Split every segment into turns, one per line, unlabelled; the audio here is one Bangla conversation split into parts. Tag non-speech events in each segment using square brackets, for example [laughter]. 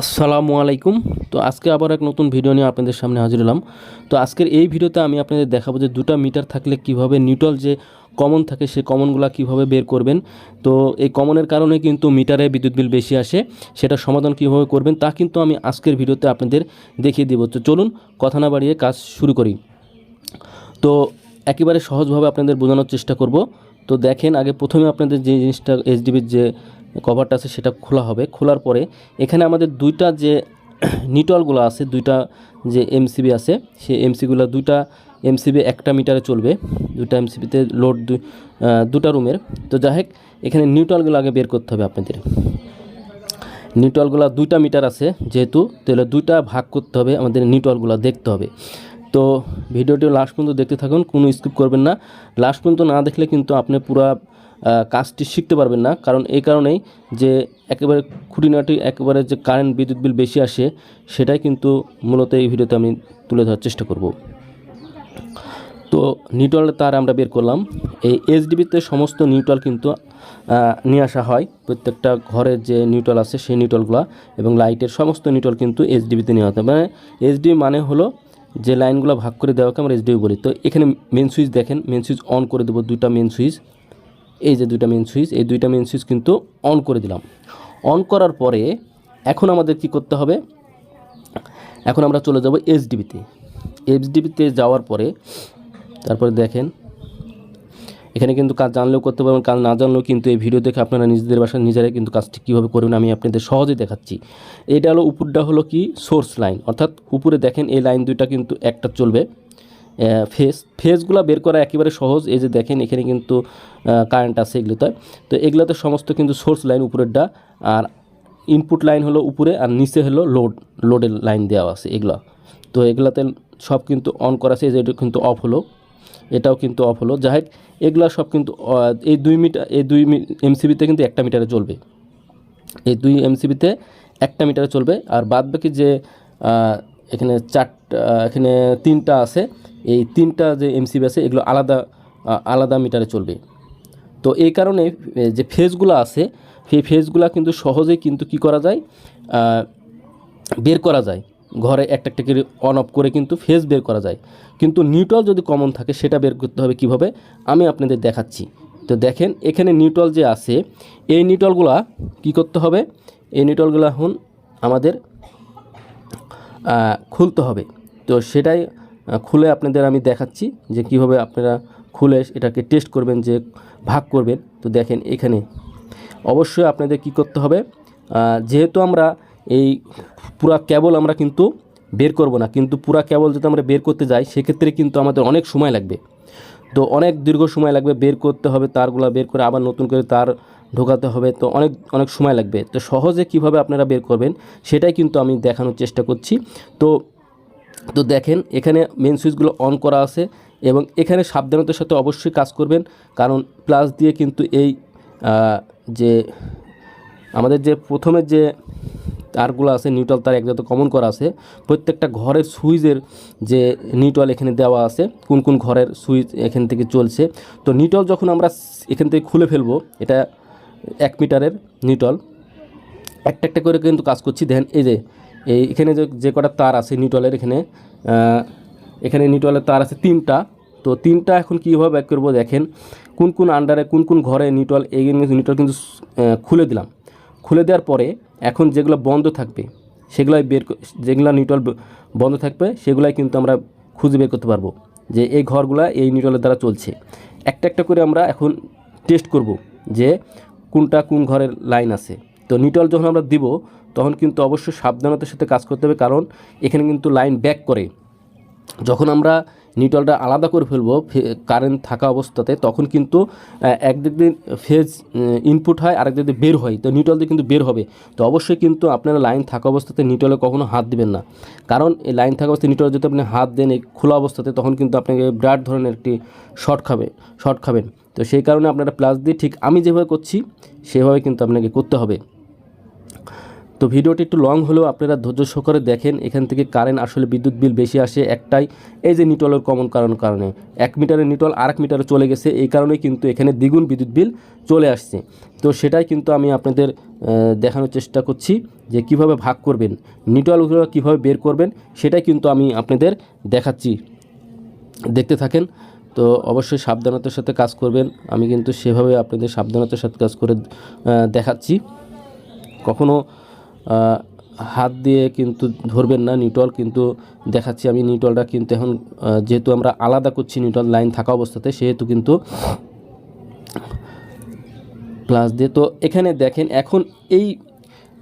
আসসালামু আলাইকুম। তো আজকে আবার এক নতুন ভিডিও নিয়ে আপনাদের সামনে হাজির হলাম। তো আজকের এই ভিডিওতে আমি আপনাদের দেখাবো যে দুটো মিটার থাকলে কীভাবে নিউট্রাল যে কমন থাকে সেই কমনগুলো কীভাবে বের করবেন। তো এই কমনের কারণে কিন্তু মিটারে বিদ্যুৎ বিল বেশি আসে সেটা সমাধান কীভাবে করবেন তা কিন্তু আমি আজকের ভিডিওতে আপনাদের দেখিয়ে দেবো। তো চলুন কথা না বাড়িয়ে কাজ শুরু করি। তো একেবারে সহজভাবে আপনাদের বোঝানোর চেষ্টা করব। তো দেখেন আগে প্রথমে আপনাদের যে জিনিসটা এইচডিবির যে কভারটা আছে, সেটা খোলা হবে। খোলার পরে এখানে আমাদের দুইটা যে নিটলগুলো আছে, দুইটা যে এমসিবি আছে, সেই এমসিগুলো, দুইটা এমসিবি একটা মিটারে চলবে। দুইটা এমসিবিতে লোড দুটা রুমের। তো যাই হোক, এখানে নিউট্রালগুলো আগে বের করতে হবে আপনাদের। নিউট্রালগুলো দুইটা মিটার আছে যেহেতু, তাহলে দুইটা ভাগ করতে হবে, আমাদের নিউট্রালগুলো দেখতে হবে। তো ভিডিওটি লাস্ট পর্যন্ত দেখতে থাকুন, কোনো স্কিপ করবেন না। লাস্ট পর্যন্ত না দেখলে কিন্তু আপনি পুরা কাজটি শিখতে পারবেন না। কারণ এই কারণেই যে একেবারে খুঁটিনাটি, একেবারে যে কারেন্ট বিদ্যুৎ বিল বেশি আসে, সেটাই কিন্তু মূলত এই ভিডিওতে আমি তুলে ধরার চেষ্টা করব। তো নিউট্রাল তার আমরা বের করলাম। এই এইচডিবিতে সমস্ত নিউট্রাল কিন্তু নিয়ে আসা হয়। প্রত্যেকটা ঘরের যে নিউট্রাল আছে, সেই নিউট্রালগুলো এবং লাইটের সমস্ত নিউট্রাল কিন্তু এইচডিবিতে নেওয়া হতে। মানে এইচডিবি মানে হলো যে লাইনগুলো ভাগ করে দেওয়াকে আমরা এইচডিবি বলি। তো এখানে মেন সুইচ দেখেন মেন সুইচ অন করে দেবো, দুইটা মেন সুইচ এই যে দুইটা মেন সুইচ এই দুইটা মেন সুইচ কিন্তু অন করে দিলাম। অন করার পরে এখন আমাদের কি করতে হবে? এখন আমরা চলে যাব এইচডিবিতে এইচডিবিতে যাওয়ার পরে, তারপরে দেখেন, এখানে কিন্তু কাজ জানলেও করতে পারবেন, কাজ না জানলেও কিন্তু এই ভিডিও দেখে আপনারা নিজেদের বাসায়, নিজেরাই কিন্তু কাজটি কীভাবে করবেন আমি আপনাদের সহজে দেখাচ্ছি। এটা হলো, উপরটা হলো কি? সোর্স লাইন অর্থাৎ উপরে দেখেন এই লাইন দুইটা কিন্তু একটা চলবে। ফেস ফেসগুলো বের করা একেবারে সহজ। এই যে দেখেন, এখানে কিন্তু কারেন্ট আছে এগুলোতে। তো এগুলোতে সমস্ত কিন্তু সোর্স লাইন উপরেরটা, আর ইনপুট লাইন হলো উপরে, আর নিচে হলো লোড লোডের লাইন দেওয়া আছে এগুলো। তো এগুলাতে সব কিন্তু অন করা আছে এটা কিন্তু অফ হলো। এটাও কিন্তু অফ হলো। যাই হোক, এগুলা সব কিন্তু এই দুই মিটার, এই দুই এমসিবিতে কিন্তু একটা মিটারে চলবে। এই দুই এমসিবিতে একটা মিটারে চলবে। আর বাদ বাকি যে এখানে চারটা এখানে তিনটা আছে এই তিনটা যে এমসিবি আছে, এগুলো আলাদা আলাদা মিটারে চলবে। তো এই কারণে যে ফেজগুলো আছে, সেই ফেজগুলো কিন্তু সহজেই কিন্তু কি করা যায়? বের করা যায়। ঘরে একটা একটা করে অন অফ করে কিন্তু ফেজ বের করা যায়। কিন্তু নিউট্রাল যদি কমন থাকে, সেটা বের করতে হবে কীভাবে? আমি আপনাদের দেখাচ্ছি। তো দেখেন, এখানে নিউট্রাল যে আছে, এই নিউট্রালগুলা কি করতে হবে? এই নিউট্রালগুলো এখন আমাদের খুলতে হবে। তো সেটাই খুলে আপনাদের আমি দেখাচ্ছি যে কীভাবে আপনারা খুলে এটাকে টেস্ট করবেন, যে ভাগ করবেন। তো দেখেন এখানে অবশ্যই আপনাদের কি করতে হবে যেহেতু আমরা এই পুরা কেবল আমরা কিন্তু বের করব না, কিন্তু পুরা কেবল যদি আমরা বের করতে যাই, সেক্ষেত্রে কিন্তু আমাদের অনেক সময় লাগবে। তো অনেক দীর্ঘ সময় লাগবে বের করতে হবে, তারগুলো বের করে আবার নতুন করে তার ঢোকাতে হবে, তো অনেক অনেক সময় লাগবে। তো সহজে কীভাবে আপনারা বের করবেন, সেটাই কিন্তু আমি দেখানোর চেষ্টা করছি। তো তো দেখেন, এখানে মেন সুইচগুলো অন করা আছে এবং এখানে সাবধানতার সাথে অবশ্যই কাজ করবেন। কারণ প্লাস দিয়ে কিন্তু এই যে আমাদের যে প্রথমে যে তারগুলো আছে নিউট্রাল তার একজাত কমন করা আছে, প্রত্যেকটা ঘরের সুইচের যে নিউট্রাল এখানে দেওয়া আছে, কোন কোন ঘরের সুইচ এখান থেকে চলছে। তো নিউট্রাল যখন আমরা এখান থেকে খুলে ফেলব, এটা এক মিটারের নিউট্রাল একটা একটা করে কিন্তু কাজ করছি। দেখেন এই যে এই এখানে যে যে কটা তার আছে নিউটলের এখানে এখানে নিউট্রালের তার আছে তিনটা। তো তিনটা এখন কীভাবে ব্যাক করব দেখেন, কোন কোন আন্ডারে কোন কোন ঘরে নিউট্রাল, এই নিউট্রাল কিন্তু খুলে দিলাম। খুলে দেওয়ার পরে এখন যেগুলো বন্ধ থাকবে, সেগুলাই বের যেগুলো নিউটল বন্ধ থাকবে, সেগুলাই কিন্তু আমরা খুঁজে বের করতে পারব যে এই ঘরগুলা এই নিউট্রালের দ্বারা চলছে। একটা একটা করে আমরা এখন টেস্ট করব যে কোনটা কোন ঘরের লাইন আছে। তো নিউট্রাল যখন আমরা দিব, তখন কিন্তু অবশ্যই সাবধানতার সাথে কাজ করতে হবে, কারণ এখানে কিন্তু লাইন ব্যাক করে। যখন আমরা নিউট্রালটা আলাদা করে ফেলব কারেন্ট থাকা অবস্থাতে, তখন কিন্তু একদিক দিয়ে ফেজ ইনপুট হয়, আরেক দিক দিয়ে বের হয়। তো নিউট্রাল দিয়ে কিন্তু বের হবে। তো অবশ্যই কিন্তু আপনারা লাইন থাকা অবস্থাতে নিউট্রালে কখনো হাত দিবেন না। কারণ এই লাইন থাকা অবস্থায় নিউট্রাল যদি আপনি হাত দেন এই খোলা অবস্থাতে, তখন কিন্তু আপনাকে বিরাট ধরনের একটি শর্ট খাবে, শর্ট খাবেন। তো সেই কারণে আপনারা প্লাস দিয়ে ঠিক আমি যেভাবে করছি, সেভাবে কিন্তু আপনাকে করতে হবে। তো ভিডিওটি একটু লং হলেও আপনারা ধৈর্য সহকারে দেখেন এখান থেকে কারেন্ট আসলে বিদ্যুৎ বিল বেশি আসে একটাই এই যে নিটলের কমন কারণ কারণে। এক মিটারের নিটল এক মিটারে চলে গেছে এই কারণেই কিন্তু এখানে দ্বিগুণ বিদ্যুৎ বিল চলে আসছে। তো সেটাই কিন্তু আমি আপনাদের দেখানোর চেষ্টা করছি যে কীভাবে ভাগ করবেন নিটলগুলো কীভাবে বের করবেন সেটাই কিন্তু আমি আপনাদের দেখাচ্ছি। দেখতে থাকেন তো অবশ্যই সাবধানতার সাথে কাজ করবেন আমি কিন্তু সেভাবে আপনাদের সাবধানতার সাথে কাজ করে দেখাচ্ছি। কখনো আহ, হাত দিয়ে কিন্তু ধরবেন না নিউটল কিন্তু দেখাচ্ছি আমি নিউটলটা কিন্তু এখন যেহেতু আমরা আলাদা করছি নিউটল লাইন থাকা অবস্থাতে, সেহেতু কিন্তু প্লাস দিয়ে। তো এখানে দেখেন, এখন এই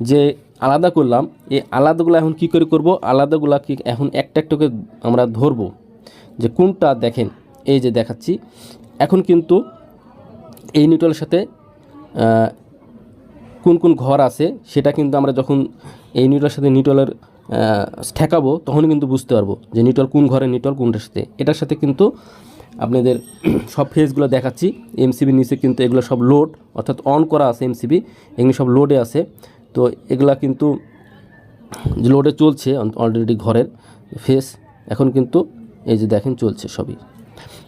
যে আলাদা করলাম, এই আলাদাগুলো এখন কি করে করব? আলাদাগুলা কি এখন একটা একটা করে আমরা ধরবো। যে কোনটা দেখেন, এই যে দেখাচ্ছি। এখন কিন্তু এই নিউটলের সাথে কোন কোন ঘর আছে, সেটা কিন্তু আমরা যখন এই নিউটলের সাথে নিউটলের ঠেকাবো তখন কিন্তু বুঝতে পারব যে নিউটল কোন ঘরে নিউটল কোনটার সাথে। এটার সাথে কিন্তু আপনাদের [clears throat] সব ফেজগুলো দেখাচ্ছি। এমসিবি নিচে কিন্তু এগুলো সব লোড, অর্থাৎ অন করা আছে এমসিবি এগুলো সব লোডে আছে। তো এগুলা কিন্তু যে লোডে চলছে অলরেডি ঘরের ফেস এখন কিন্তু এই যে দেখেন চলছে সবই।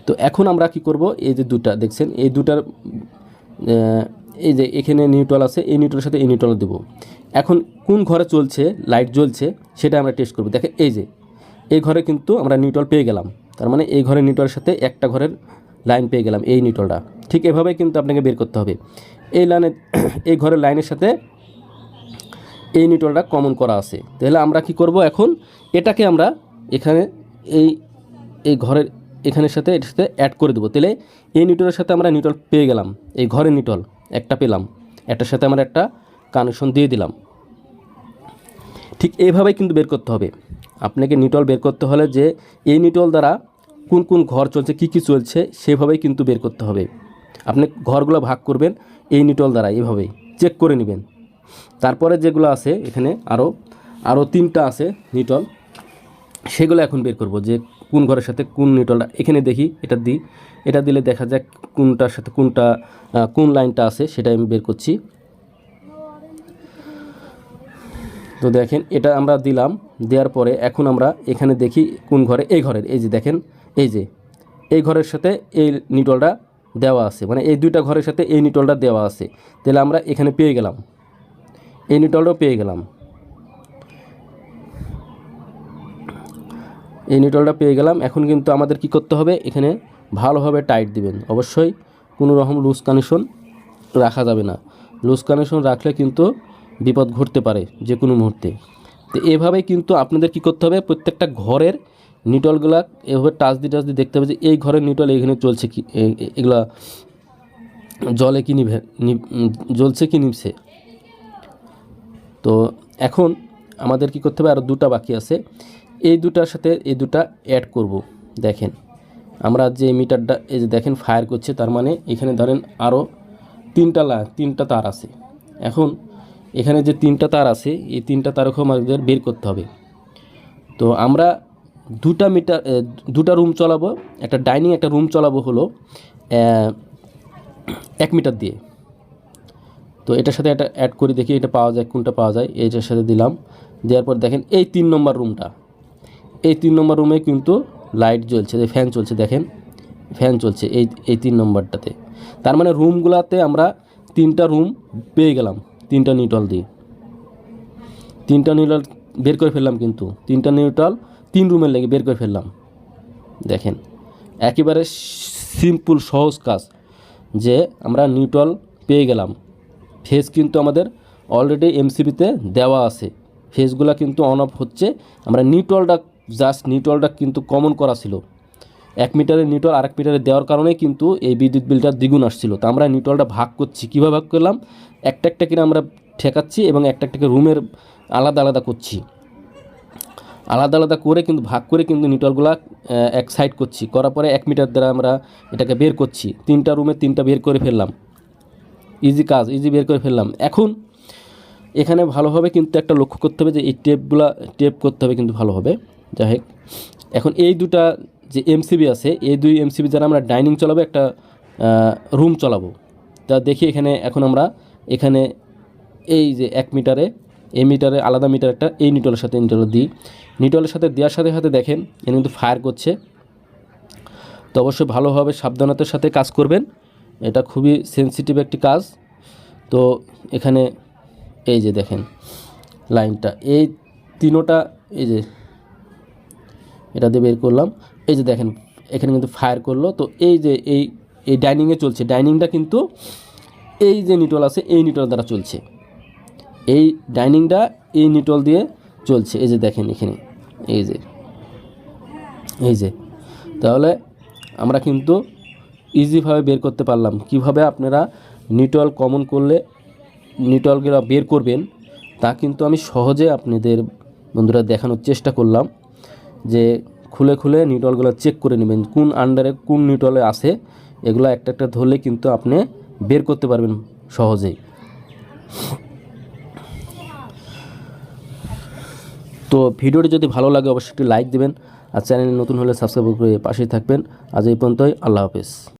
তো এখন আমরা কি করব, এই যে দুটা, দেখছেন? এই দুটার এই যে এখানে নিউট্রাল আছে, এই নিউট্রালের সাথে এই নিউট্রাল দেবো। এখন কোন ঘরে চলছে লাইট জ্বলছে, সেটা আমরা টেস্ট করব। দেখে এই যে, এই ঘরে কিন্তু আমরা নিউট্রাল পেয়ে গেলাম। তার মানে এই ঘরের নিউট্রালের সাথে একটা ঘরের লাইন পেয়ে গেলাম এই নিউট্রালটা ঠিক এভাবে কিন্তু আপনাকে বের করতে হবে। এই লাইনে [clears throat] এই ঘরের লাইনের সাথে এই নিউট্রালটা কমন করা আছে। তাহলে আমরা কি করব এখন? এটাকে আমরা এখানে এই এই ঘরের এখানের সাথে এটার সাথে অ্যাড করে দেবো। তাহলে এই নিউট্রালের সাথে আমরা নিউট্রাল পেয়ে গেলাম। এই ঘরের নিউট্রাল একটা পেলাম, একটার সাথে আমার একটা কানেকশন দিয়ে দিলাম। ঠিক এইভাবেই কিন্তু বের করতে হবে। আপনাকে নিটল বের করতে হলে যে এই নিটল দ্বারা কোন কোন ঘর চলছে, কি কি চলছে, সেভাবেই কিন্তু বের করতে হবে। আপনি ঘরগুলো ভাগ করবেন এই নিটল দ্বারা এইভাবেই চেক করে নেবেন। তারপরে যেগুলো আছে, এখানে আরও আরও তিনটা আছে নিটল সেগুলো এখন বের করব যে কোন ঘরের সাথে কোন নিটলটা এখানে দেখি এটা দিই এটা দিলে দেখা যাক কোনটার সাথে কোনটা কোন লাইনটা আছে, সেটা আমি বের করছি। তো দেখেন, এটা আমরা দিলাম, দেওয়ার পরে এখন আমরা এখানে দেখি কোন ঘরে, এই ঘরের, এই যে দেখেন, এই যে, এই ঘরের সাথে এই নিটলটা দেওয়া আছে মানে এই দুইটা ঘরের সাথে এই নিটলটা দেওয়া আছে। তাহলে আমরা এখানে পেয়ে গেলাম, এই নিটলটাও পেয়ে গেলাম। এই নিটলটা পেয়ে গেলাম। এখন কিন্তু আমাদের কি করতে হবে? এখানে ভালোভাবে টাইট দিবেন। অবশ্যই কোনো রকম লুজ কানেকশন রাখা যাবে না। লুজ কানেকশন রাখলে কিন্তু বিপদ ঘটতে পারে যে কোনো মুহূর্তে। তো এভাবে কিন্তু আপনাদের কি করতে হবে? প্রত্যেকটা ঘরের নিটলগুলা এভাবে টাচ দিয়ে টাচ দিয়ে দেখতে হবে যে এই ঘরের নিটল এখানে চলছে কি? এগুলা জলে কি নিভ- জ্বলছে কি নিভছে? তো এখন আমাদের কি করতে হবে? আরও দুটা বাকি আছে। এই দুটার সাথে এই দুটা অ্যাড করব। দেখেন, আমরা যে মিটারটা, এই যে দেখেন ফায়ার করছে, তার মানে এখানে ধরেন আরও তিনটা লা, তিনটা তার আছে। এখন এখানে যে তিনটা তার আছে, এই তিনটা তারকেও আমাদের বের করতে হবে। তো আমরা দুটা মিটার দুটা রুম চলাবো, একটা ডাইনিং একটা রুম চলাবো হলো এক মিটার দিয়ে। তো এটার সাথে একটা অ্যাড করে দেখি, এটা পাওয়া যায়, কোনটা পাওয়া যায়, এইটার সাথে দিলাম। দেওয়ার পর দেখেন, এই তিন নম্বর রুমটা এই তিন নম্বর রুমে কিন্তু লাইট জ্বলছে যে ফ্যান চলছে, দেখেন। ফ্যান চলছে এই এই তিন নম্বরটাতে। তার মানে রুমগুলাতে আমরা তিনটা রুম পেয়ে গেলাম, তিনটা নিউট্রাল দিয়ে। তিনটা নিউট্রাল বের করে ফেললাম কিন্তু, তিনটা নিউট্রাল তিন রুমের লেগে বের করে ফেললাম। দেখেন, একেবারে সিম্পল সহজ কাজ যে আমরা নিউট্রাল পেয়ে গেলাম। ফেজ কিন্তু আমাদের অলরেডি এমসিবিতে দেওয়া আছে। ফেজগুলো কিন্তু অন অফ হচ্ছে, আমরা নিউট্রালটা জাস্ট নিউট্রালটা কিন্তু কমন করা ছিল। এক মিটারের নিউট্রাল আরেক মিটারে দেওয়ার কারণে কিন্তু এই বিদ্যুৎ বিলটা দ্বিগুণ আসছিল। তো আমরা নিউট্রালটা ভাগ করছি, কীভাবে ভাগ করলাম? একটা একটা করে আমরা ঠেকাচ্ছি এবং একটা একটাকে রুমের আলাদা আলাদা করছি। আলাদা আলাদা করে কিন্তু, ভাগ করে কিন্তু নিউট্রালগুলা এক সাইড করছি। করার পরে এক মিটার দ্বারা আমরা এটাকে বের করছি। তিনটা রুমে তিনটা বের করে ফেললাম। ইজি কাজ, ইজি বের করে ফেললাম। এখন এখানে ভালোভাবে কিন্তু একটা লক্ষ্য করতে হবে যে এই টেপগুলা, টেপ করতে হবে কিন্তু ভালোভাবে। যাই হোক, এখন এই দুটা যে এমসিবি আছে, এই দুই এমসিবি দ্বারা আমরা ডাইনিং চালাবো, একটা রুম চালাবো। তা দেখি এখানে, এখন আমরা এখানে এই যে এক মিটারে, এই মিটারে আলাদা মিটার একটা, এই নিটলের সাথে নিটল দিই। নিটলের সাথে দেওয়ার সাথে সাথে দেখেন এ কিন্তু ফায়ার করছে। তো অবশ্যই ভালোভাবে সাবধানতার সাথে কাজ করবেন। এটা খুবই সেনসিটিভ একটি কাজ। তো এখানে এই যে দেখেন, লাইনটা, এই তিনোটা, এই যে এটা দিয়ে বের করলাম। এই যে দেখেন, এখানে কিন্তু ফায়ার করল। তো এই যে এই এই ডাইনিংয়ে চলছে। ডাইনিংটা কিন্তু এই যে নিটল আছে, এই নিটল দ্বারা চলছে। এই ডাইনিংটা এই নিটল দিয়ে চলছে। এই যে দেখেন এখানে, এই যে এই যে। তাহলে আমরা কিন্তু ইজিভাবে বের করতে পারলাম। কীভাবে আপনারা নিটল কমন করলে নিটলগুলো বের করবেন, তা কিন্তু আমি সহজে আপনাদের বন্ধুরা দেখানোর চেষ্টা করলাম। যে খুলে খুলে নিউটলগুলো চেক করে নেবেন, কোন আন্ডারে কোন নিউটলে আছে, এগুলো একটা একটা ধরলে কিন্তু আপনি বের করতে পারবেন সহজেই। তো ভিডিওটি যদি ভালো লাগে অবশ্যই একটি লাইক দেবেন, আর চ্যানেলে নতুন হলে সাবস্ক্রাইব করে পাশেই থাকবেন। আজ এই পর্যন্তই, আল্লাহ হাফেজ।